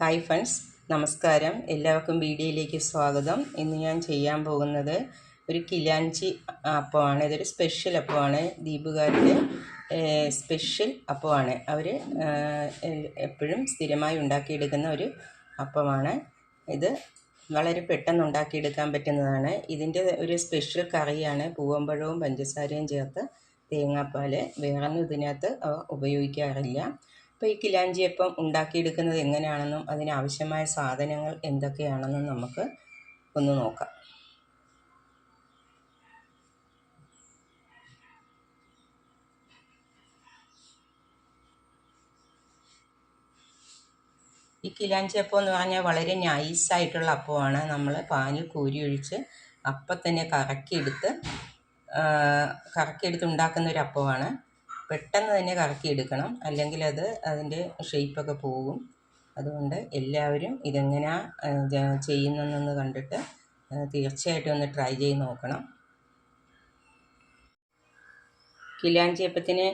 Hi friends നമസ്കാരം. എല്ലാവർക്കും വീഡിയോയിലേക്ക് സ്വാഗതം. ഇന്ന് ഞാൻ ചെയ്യാൻ പോകുന്നത് ഒരു കിലാഞ്ചി അപ്പമാണ്. ഇതൊരു സ്പെഷ്യൽ അപ്പമാണ്. ദീപുകാരുടെ സ്പെഷ്യൽ അപ്പമാണ്. അവർ എപ്പോഴും സ്ഥിരമായി ഉണ്ടാക്കിയെടുക്കുന്ന ഒരു അപ്പമാണ്. ഇത് വളരെ പെട്ടെന്ന് ഉണ്ടാക്കിയെടുക്കാൻ പറ്റുന്നതാണ്. ഇതിന്റെ ഒരു സ്പെഷ്യൽ കറിയാണ് പൂവമ്പഴവും പഞ്ചസാരയും ചേർത്ത് തേങ്ങാപ്പാൽ വേറൊന്നും ഇതിനകത്ത് ഉപയോഗിക്കാറില്ല. അപ്പോൾ ഈ കിലാഞ്ചിയപ്പം ഉണ്ടാക്കിയെടുക്കുന്നത് എങ്ങനെയാണെന്നും അതിനാവശ്യമായ സാധനങ്ങൾ എന്തൊക്കെയാണെന്നും നമുക്ക് ഒന്ന് നോക്കാം. ഈ കിലാഞ്ചി അപ്പം എന്ന് പറഞ്ഞാൽ വളരെ നൈസായിട്ടുള്ള അപ്പമാണ്. നമ്മൾ പാനിൽ കോരി ഒഴിച്ച് അപ്പം തന്നെ കറക്കിയെടുത്ത് കറക്കിയെടുത്ത് ഉണ്ടാക്കുന്ന ഒരു അപ്പമാണ്. പെട്ടെന്ന് തന്നെ കറക്കിയെടുക്കണം. അല്ലെങ്കിൽ അത് അതിന്റെ ഷേപ്പൊക്കെ പോകും. അതുകൊണ്ട് എല്ലാവരും ഇതെങ്ങനെയാണ് ചെയ്യുന്നതെന്ന് കണ്ടിട്ട് തീർച്ചയായിട്ടും ഒന്ന് ട്രൈ ചെയ്ത് നോക്കണം. കിലാഞ്ചിയപ്പത്തിന്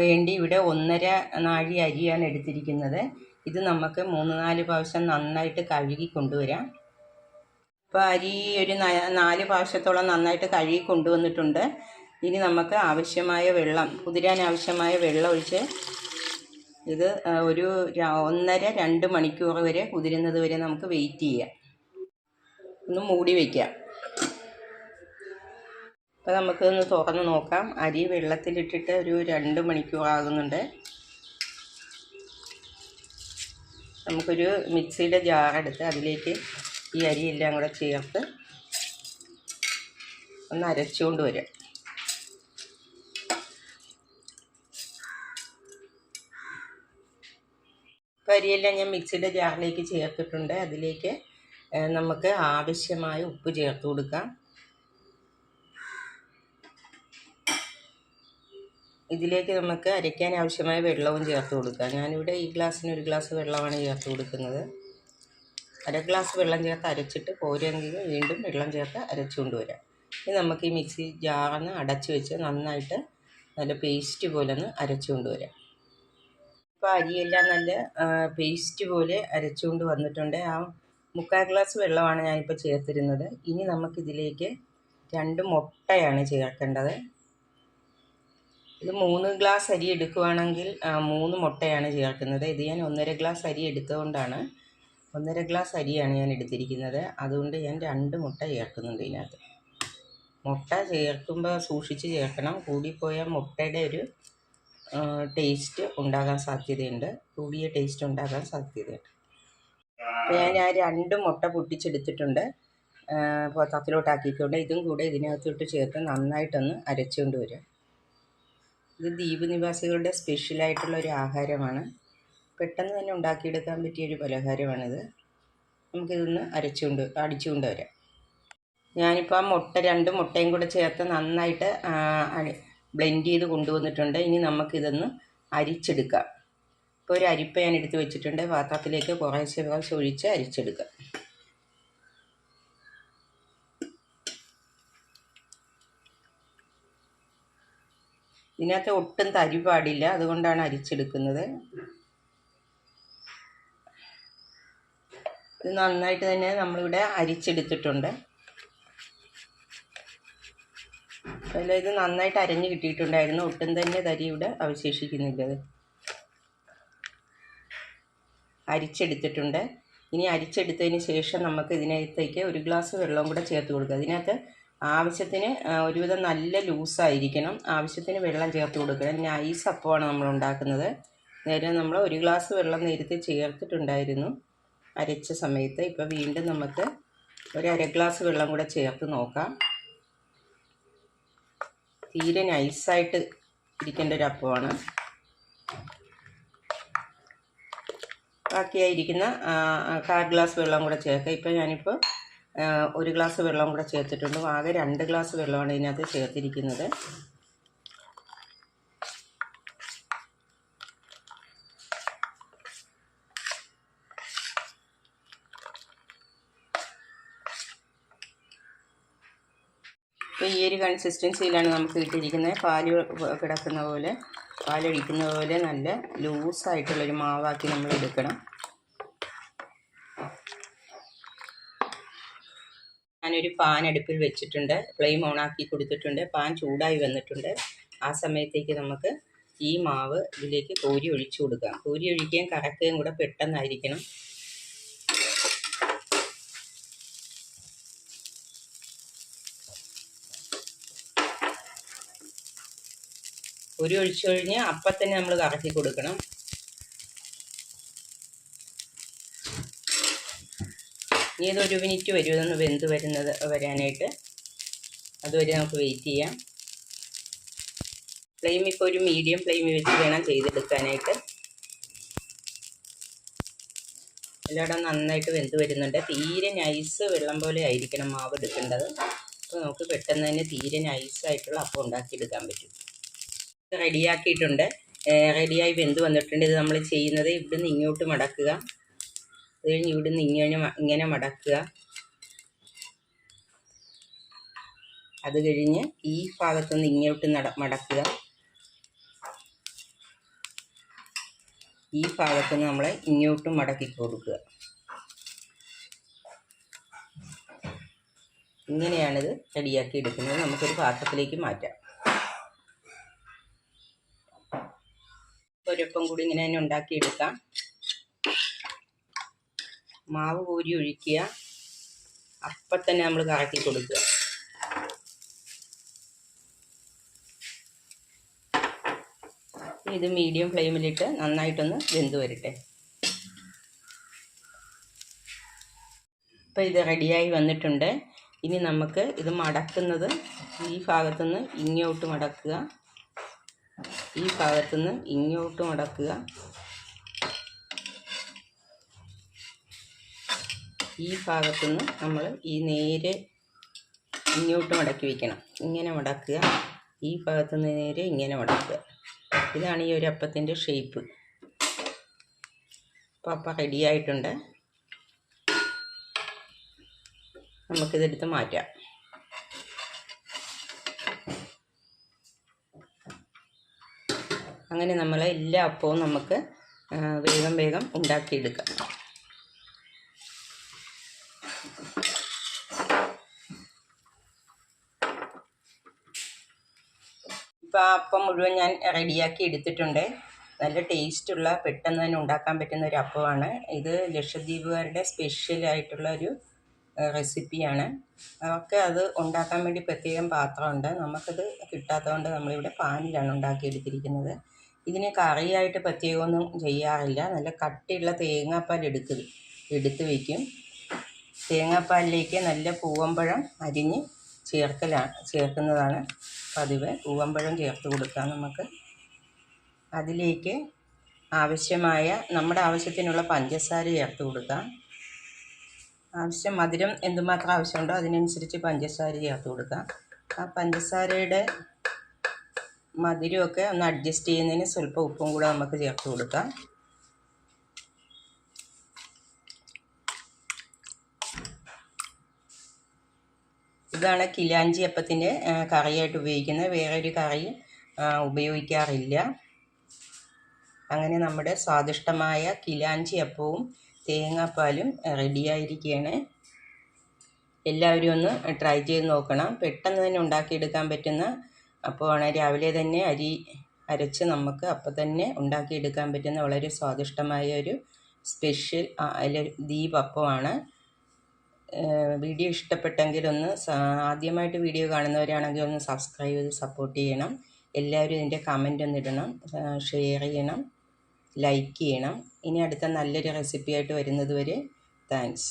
വേണ്ടി ഇവിടെ ഒന്നര നാഴി അരിയാണ് എടുത്തിരിക്കുന്നത്. ഇത് നമുക്ക് മൂന്ന് നാല് പ്രാവശ്യം നന്നായിട്ട് കഴുകി കൊണ്ടുവരാം. ഇപ്പോൾ അരി ഒരു നാല് പ്രാവശ്യത്തോളം നന്നായിട്ട് കഴുകി കൊണ്ടുവന്നിട്ടുണ്ട്. ഇനി നമുക്ക് ആവശ്യമായ വെള്ളം കുതിരാൻ ആവശ്യമായ വെള്ളം ഒഴിച്ച് ഇത് ഒരു ഒന്നര രണ്ട് മണിക്കൂർ വരെ കുതിരുന്നത് വരെ നമുക്ക് വെയിറ്റ് ചെയ്യാം. ഒന്ന് മൂടി വയ്ക്കാം അപ്പോൾ നമുക്കൊന്ന് തുറന്ന് നോക്കാം. അരി വെള്ളത്തിലിട്ടിട്ട് ഒരു രണ്ട് മണിക്കൂർ ആകുന്നുണ്ട്. നമുക്കൊരു മിക്സിയുടെ ജാറെടുത്ത് അതിലേക്ക് ഈ അരിയെല്ലാം കൂടെ ചേർത്ത് ഒന്ന് അരച്ചുകൊണ്ട് വരാം. അരിയെല്ലാം ഞാൻ മിക്സിയുടെ ജാറിലേക്ക് ചേർത്തിട്ടുണ്ട്. അതിലേക്ക് നമുക്ക് ആവശ്യമായ ഉപ്പ് ചേർത്ത് കൊടുക്കാം. ഇതിലേക്ക് നമുക്ക് അരയ്ക്കാൻ ആവശ്യമായ വെള്ളവും ചേർത്ത് കൊടുക്കാം. ഞാനിവിടെ ഈ ഗ്ലാസ്സിന് ഒരു ഗ്ലാസ് വെള്ളമാണ് ചേർത്ത് കൊടുക്കുന്നത്. അര ഗ്ലാസ് വെള്ളം ചേർത്ത് അരച്ചിട്ട് പോരെങ്കിൽ വീണ്ടും വെള്ളം ചേർത്ത് അരച്ചുകൊണ്ട് വരാം ഇനി നമുക്ക് ഈ മിക്സി ജാറിന് അടച്ചു വെച്ച് നന്നായിട്ട് നല്ല പേസ്റ്റ് പോലെ ഒന്ന് അരച്ചുകൊണ്ട് വരാം ഇപ്പോൾ അരിയെല്ലാം നല്ല പേസ്റ്റ് പോലെ അരച്ചുകൊണ്ട് വന്നിട്ടുണ്ട്. ആ മുക്കാൽ ഗ്ലാസ് വെള്ളമാണ് ഞാനിപ്പോൾ ചേർത്തിരുന്നത്. ഇനി നമുക്കിതിലേക്ക് രണ്ട് മുട്ടയാണ് ചേർക്കേണ്ടത്. ഇത് മൂന്ന് ഗ്ലാസ് അരി എടുക്കുവാണെങ്കിൽ മൂന്ന് മുട്ടയാണ് ചേർക്കുന്നത്. ഇത് ഞാൻ ഒന്നര ഗ്ലാസ് അരി എടുത്തുകൊണ്ടാണ് ഒന്നര ഗ്ലാസ് അരിയാണ് ഞാൻ എടുത്തിരിക്കുന്നത്. അതുകൊണ്ട് ഞാൻ രണ്ട് മുട്ട ചേർക്കുന്നുണ്ട് ഇതിനകത്ത്. മുട്ട ചേർക്കുമ്പോൾ സൂക്ഷിച്ച് ചേർക്കണം. കൂടിപ്പോയാൽ മുട്ടയുടെ ഒരു ടേസ്റ്റ് ഉണ്ടാകാൻ സാധ്യതയുണ്ട്. കൂടിയ ടേസ്റ്റ് ഉണ്ടാകാൻ സാധ്യതയുണ്ട്. ഞാൻ ആ രണ്ട് മുട്ട പൊട്ടിച്ചെടുത്തിട്ടുണ്ട്. പാത്രത്തിലോട്ടാക്കിക്കൊണ്ട് ഇതും കൂടെ ഇതിനകത്തോട്ട് ചേർത്ത് നന്നായിട്ടൊന്ന് അരച്ചുകൊണ്ട് വരും ഇത് ദ്വീപ് നിവാസികളുടെ സ്പെഷ്യലായിട്ടുള്ള ഒരു ആഹാരമാണ്. പെട്ടെന്ന് തന്നെ ഉണ്ടാക്കിയെടുക്കാൻ പറ്റിയ ഒരു പലഹാരമാണിത്. നമുക്കിതൊന്ന് അരച്ചുകൊണ്ട് അടിച്ചുകൊണ്ട് വരാം. ഞാനിപ്പോൾ ആ മുട്ട രണ്ട് മുട്ടയും കൂടെ ചേർത്ത് നന്നായിട്ട് ബ്ലെൻഡ് ചെയ്ത് കൊണ്ടുവന്നിട്ടുണ്ട്. ഇനി നമുക്കിതൊന്ന് അരിച്ചെടുക്കാം. ഇപ്പോൾ ഒരു അരിപ്പ ഞാൻ എടുത്ത് വെച്ചിട്ടുണ്ട്. പാത്രത്തിലേക്ക് കുറേശ്ശെ പ്രാവശ്യം ഒഴിച്ച് അരിച്ചെടുക്കാം. ഇതിനകത്ത് ഒട്ടും തരി പാടില്ല. അതുകൊണ്ടാണ് അരിച്ചെടുക്കുന്നത്. ഇത് നന്നായിട്ട് തന്നെ നമ്മളിവിടെ അരിച്ചെടുത്തിട്ടുണ്ട്. അതിൽ ഇത് നന്നായിട്ട് അരഞ്ഞ് കിട്ടിയിട്ടുണ്ടായിരുന്നു. ഒട്ടും തന്നെ തരി ഇവിടെ അവശേഷിക്കുന്നില്ല അരിച്ചെടുത്തിട്ടുണ്ട്. ഇനി അരിച്ചെടുത്തതിന് ശേഷം നമുക്ക് ഇതിനകത്തേക്ക് ഒരു ഗ്ലാസ് വെള്ളവും കൂടെ ചേർത്ത് കൊടുക്കുക. അതിനകത്ത് ആവശ്യത്തിന് ഒരുവിധം നല്ല ലൂസായിരിക്കണം. ആവശ്യത്തിന് വെള്ളം ചേർത്ത് കൊടുക്കണം. നൈസ് അപ്പമാണ് നമ്മൾ ഉണ്ടാക്കുന്നത്. നേരെ നമ്മൾ ഒരു ഗ്ലാസ് വെള്ളം നേരത്തെ ചേർത്തിട്ടുണ്ടായിരുന്നു. അരച്ച സമയത്ത്. ഇപ്പോൾ വീണ്ടും നമുക്ക് ഒരു അര ഗ്ലാസ് വെള്ളം കൂടെ ചേർത്ത് നോക്കാം. തീരെ നൈസായിട്ട് ഇരിക്കേണ്ട ഒരു അപ്പമാണ് ബാക്കിയായിരിക്കുന്ന കാൽ ഗ്ലാസ് വെള്ളം കൂടെ ചേർക്കുക. ഇപ്പം ഞാനിപ്പോൾ ഒരു ഗ്ലാസ് വെള്ളം കൂടെ ചേർത്തിട്ടുണ്ട്. ആകെ രണ്ട് ഗ്ലാസ് വെള്ളമാണ് ഇതിനകത്ത് ചേർത്തിരിക്കുന്നത്. ഈ ഒരു കൺസിസ്റ്റൻസിയിലാണ് നമുക്ക് ഇട്ടിരിക്കുന്നത് പാൽ കിടക്കുന്ന പോലെ പാലൊഴിക്കുന്ന പോലെ നല്ല ലൂസായിട്ടുള്ളൊരു മാവാക്കി നമ്മൾ എടുക്കണം. ഞാനൊരു പാൻ അടുപ്പിൽ വെച്ചിട്ടുണ്ട്. ഫ്ലെയിം ഓണാക്കി കൊടുത്തിട്ടുണ്ട്. പാൻ ചൂടായി വന്നിട്ടുണ്ട്. ആ സമയത്തേക്ക് നമുക്ക് ഈ മാവ് ഇതിലേക്ക് കോരി ഒഴിച്ചു കൊടുക്കാം. കോരി ഒഴിക്കുകയും കറക്കുകയും കൂടെ പെട്ടെന്നായിരിക്കണം. ഒരു ഒഴിച്ചു കഴിഞ്ഞ് അപ്പം തന്നെ നമ്മൾ കറക്കി കൊടുക്കണം. ഇനി ഇതൊരു മിനിറ്റ് വരും ഇതൊന്ന് വെന്ത് വരുന്നത് വരാനായിട്ട്. അതുവരെ നമുക്ക് വെയിറ്റ് ചെയ്യാം. ഫ്ലെയിം ഇപ്പോൾ ഒരു മീഡിയം ഫ്ലെയിമിൽ വെച്ച് വേണം ചെയ്തെടുക്കാനായിട്ട്. എല്ലായിടം നന്നായിട്ട് വെന്ത് വരുന്നുണ്ട്. തീരെ നൈസ് വെള്ളം പോലെ ആയിരിക്കണം മാവ് എടുക്കേണ്ടത്. അപ്പോൾ നമുക്ക് പെട്ടെന്ന് തന്നെ തീരെ നൈസായിട്ടുള്ള അപ്പം ഉണ്ടാക്കിയെടുക്കാൻ പറ്റും. റെഡിയാക്കിയിട്ടുണ്ട്. റെഡിയായി വെന്ത് വന്നിട്ടുണ്ട്. ഇത് നമ്മൾ ചെയ്യുന്നത് ഇവിടുന്ന് ഇങ്ങോട്ട് മടക്കുക. അത് കഴിഞ്ഞ് ഇവിടുന്ന് ഇങ്ങനെ ഇങ്ങനെ മടക്കുക. അത് കഴിഞ്ഞ് ഈ ഭാഗത്തുനിന്ന് ഇങ്ങോട്ട് നട മടക്കുക. ഈ ഭാഗത്തുനിന്ന് നമ്മൾ ഇങ്ങോട്ടും മടക്കി കൊടുക്കുക. ഇങ്ങനെയാണിത് റെഡിയാക്കി എടുക്കുന്നത്. നമുക്കൊരു പാത്രത്തിലേക്ക് മാറ്റാം. ഒരൊപ്പം കൂടി ഇങ്ങനെ തന്നെ ഉണ്ടാക്കിയെടുക്കാം. മാവ് കോരി ഒഴിക്കുക. അപ്പം തന്നെ നമ്മൾ കറക്കി കൊടുക്കുക. ഇത് മീഡിയം ഫ്ലെയിമിലിട്ട് നന്നായിട്ടൊന്ന് വെന്ത് വരട്ടെ. ഇപ്പം ഇത് റെഡിയായി വന്നിട്ടുണ്ട്. ഇനി നമുക്ക് ഇത് മടക്കുന്നത് ഈ ഭാഗത്തുനിന്ന് ഇങ്ങോട്ട് മടക്കുക. ഈ ഭാഗത്തു നിന്ന് ഇങ്ങോട്ട് മടക്കുക ഈ ഭാഗത്തു നിന്ന് നമ്മൾ ഈ നേരെ ഇങ്ങോട്ട് മടക്കി വയ്ക്കണം ഇങ്ങനെ മടക്കുക. ഈ ഭാഗത്തു നിന്ന് നേരെ ഇങ്ങനെ മടക്കുക. ഇതാണ് ഈ ഒരു അപ്പത്തിന്റെ ഷേപ്പ് അപ്പോൾ അപ്പം റെഡിയായിട്ടുണ്ട് നമുക്കിതെടുത്ത് മാറ്റാം. അങ്ങനെ നമ്മൾ എല്ലാ അപ്പവും നമുക്ക് വേഗം വേഗം ഉണ്ടാക്കിയെടുക്കാം. ഇപ്പോൾ ആ അപ്പം മുഴുവൻ ഞാൻ റെഡിയാക്കി എടുത്തിട്ടുണ്ട്. നല്ല ടേസ്റ്റുള്ള പെട്ടെന്ന് തന്നെ ഉണ്ടാക്കാൻ പറ്റുന്ന ഒരു അപ്പമാണ്. ഇത് ലക്ഷദ്വീപുകാരുടെ സ്പെഷ്യലായിട്ടുള്ള ഒരു റെസിപ്പിയാണ്. അവർക്ക് അത് ഉണ്ടാക്കാൻ വേണ്ടി പ്രത്യേകം പാത്രമുണ്ട്. നമുക്കത് കിട്ടാത്തതുകൊണ്ട് നമ്മളിവിടെ പാനിലാണ് ഉണ്ടാക്കിയെടുത്തിരിക്കുന്നത്. ഇതിന് കറിയായിട്ട് പ്രത്യേകമൊന്നും ചെയ്യാറില്ല. നല്ല കട്ടിയുള്ള തേങ്ങാപ്പാൽ എടുക്ക് എടുത്ത് വയ്ക്കും തേങ്ങാപ്പാലിലേക്ക് നല്ല പൂവമ്പഴം അരിഞ്ഞ് ചേർക്കലാണ് ചേർക്കുന്നതാണ് പതിവ്. പൂവമ്പഴം ചേർത്ത് കൊടുക്കാം നമുക്ക്. അതിലേക്ക് ആവശ്യമായ നമ്മുടെ ആവശ്യത്തിനുള്ള പഞ്ചസാര ചേർത്ത് കൊടുക്കാം. ആവശ്യം മധുരം എന്തുമാത്രം ആവശ്യമുണ്ടോ അതിനനുസരിച്ച് പഞ്ചസാര ചേർത്ത് കൊടുക്കാം. ആ പഞ്ചസാരയുടെ മധുരമൊക്കെ ഒന്ന് അഡ്ജസ്റ്റ് ചെയ്യുന്നതിന് സ്വല്പം ഉപ്പും കൂടെ നമുക്ക് ചേർത്ത് കൊടുക്കാം. ഇതാണ് കിലാഞ്ചി അപ്പത്തിന്റെ കറിയായിട്ട് ഉപയോഗിക്കുന്നത്. ഒരു കറി ഉപയോഗിക്കാറില്ല. അങ്ങനെ നമ്മുടെ സ്വാദിഷ്ടമായ കിലാഞ്ചി അപ്പവും തേങ്ങാപ്പാലും റെഡിയായിരിക്കുകയാണ് എല്ലാവരും ഒന്ന് ട്രൈ ചെയ്ത് നോക്കണം. പെട്ടെന്ന് തന്നെ ഉണ്ടാക്കിയെടുക്കാൻ പറ്റുന്ന അപ്പമാണ് രാവിലെ തന്നെ അരി അരച്ച് നമുക്ക് അപ്പം തന്നെ ഉണ്ടാക്കിയെടുക്കാൻ പറ്റുന്ന വളരെ സ്വാദിഷ്ടമായ ഒരു സ്പെഷ്യൽ ദീപ് അപ്പമാണ് വീഡിയോ ഇഷ്ടപ്പെട്ടെങ്കിൽ ഒന്ന് ആദ്യമായിട്ട് വീഡിയോ കാണുന്നവരാണെങ്കിൽ ഒന്ന് സബ്സ്ക്രൈബ് ചെയ്ത് സപ്പോർട്ട് ചെയ്യണം. എല്ലാവരും ഇതിന്റെ കമന്റ് ഒന്ന് ഇടണം ഷെയർ ചെയ്യണം ലൈക്ക് ചെയ്യണം. ഇനി അടുത്ത നല്ലൊരു റെസിപ്പിയായിട്ട് വരുന്നത് വരെ താങ്ക്സ്